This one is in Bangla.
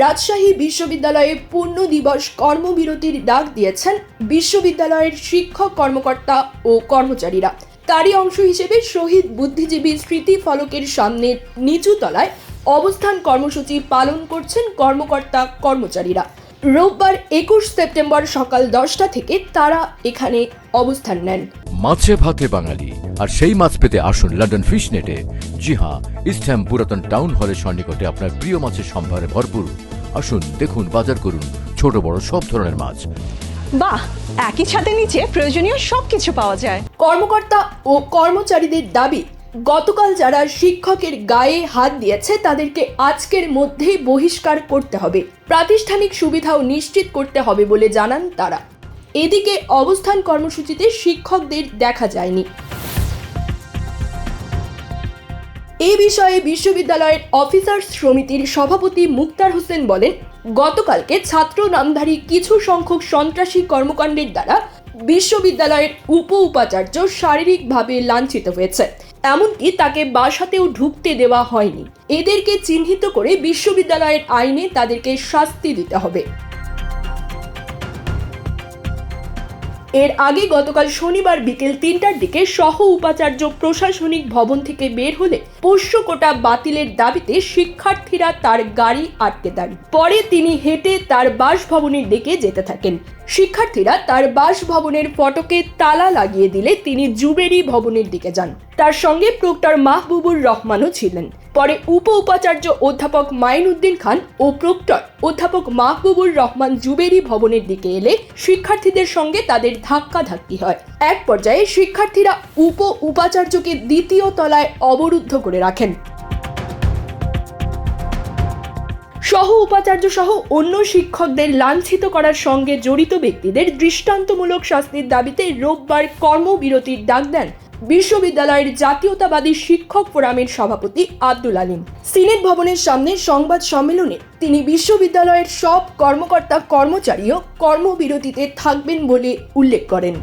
রাজশাহী বিশ্ববিদ্যালয়ে পূর্ণ দিবস কর্মবিরতির ডাক দিয়েছেন বিশ্ববিদ্যালয়ের শিক্ষক কর্মকর্তা ও কর্মচারীরা। তারই অংশ হিসেবে শহীদ বুদ্ধিজীবী স্মৃতি ফলকের সামনে নিচু তলায় অবস্থান কর্মসূচি পালন করছেন কর্মকর্তা কর্মচারীরা। রোববার একুশ সেপ্টেম্বর সকাল দশটা থেকে তারা এখানে অবস্থান নেন। মাছে ভাতে বাঙালি, আর সেই মাছ পেতে আসুন লন্ডন ফিশ নেটে জি হ্যাঁ ইস্টহ্যাম পুরাতন টাউন হলের সন্নিকটে আপনার প্রিয় মাছের সম্ভারে ভরপুর। আসুন দেখুন বাজার করুন ছোট বড় সব ধরনের মাছ। বাহ একই ছাদের নিচে প্রয়োজনীয় সবকিছু পাওয়া যায়। কর্মকর্তা ও কর্মচারীদের দাবি গতকাল যারা শিক্ষকের গায়ে হাত দিয়েছে তাদেরকে আজকের মধ্যেই বহিষ্কার করতে হবে। প্রাতিষ্ঠানিক সুবিধাও নিশ্চিত করতে হবে বলে জানান তারা। এদিকে অবস্থান কর্মসূচিতে শিক্ষকদের দেখা যায়নি। এই বিষয়ে বিশ্ববিদ্যালয়ের অফিসার্স সমিতির সভাপতি মুক্তার হোসেন বলেন, গতকালকে ছাত্র নামধারী কিছু সংখ্যক সন্ত্রাসী কর্মকাণ্ডের দ্বারা বিশ্ববিদ্যালয়ের উপ উপাচার্য শারীরিকভাবে লাঞ্ছিত হয়েছে। এমনকি তাকে বাসাতেও ঢুকতে দেওয়া হয়নি। এদেরকে চিহ্নিত করে বিশ্ববিদ্যালয়ের আইনে তাদেরকে শাস্তি দিতে হবে। এর আগে গতকাল শনিবার বিকেল তিনটার দিকে সহ উপাচার্য প্রশাসনিক ভবন থেকে বের হলে পোষ্য কোটা বাতিলের দাবিতে শিক্ষার্থীরা তার গাড়ি আটকে দেন। পরে তিনি হেঁটে তার বাসভবনের দিকে যেতে থাকেন। শিক্ষার্থীরা তার বাসভবনের ফটকে তালা লাগিয়ে দিলে তিনি জুবেরি ভবনের দিকে যান। তার সঙ্গে প্রক্টর মাহবুবুর রহমানও ছিলেন। পরে উপ উপাচার্য অধ্যাপক মাইনুদ্দিন খান ও প্রক্টর অধ্যাপক মাহবুবুর রহমান জুবেরি ভবনের দিকে এলে শিক্ষার্থীদের সঙ্গে তাদের ধাক্কাধাক্কি হয়। এক পর্যায়ে শিক্ষার্থীরা উপ উপাচার্যকে দ্বিতীয় তলায় অবরুদ্ধ করে রাখেন। সহ উপাচার্য সহ অন্য শিক্ষকদের লাঞ্ছিত করার সঙ্গে জড়িত ব্যক্তিদের দৃষ্টান্তমূলক শাস্তির দাবিতে রোববার কর্মবিরতির ডাক দেন বিশ্ববিদ্যালয়ের জাতীয়তাবাদী শিক্ষক ফোরামের সভাপতি আব্দুল আলীম। সিনেট ভবনের সামনে সংবাদ সম্মেলনে তিনি বিশ্ববিদ্যালয়ের সব কর্মকর্তা কর্মচারীও কর্মবিরতিতে থাকবেন বলে উল্লেখ করেন।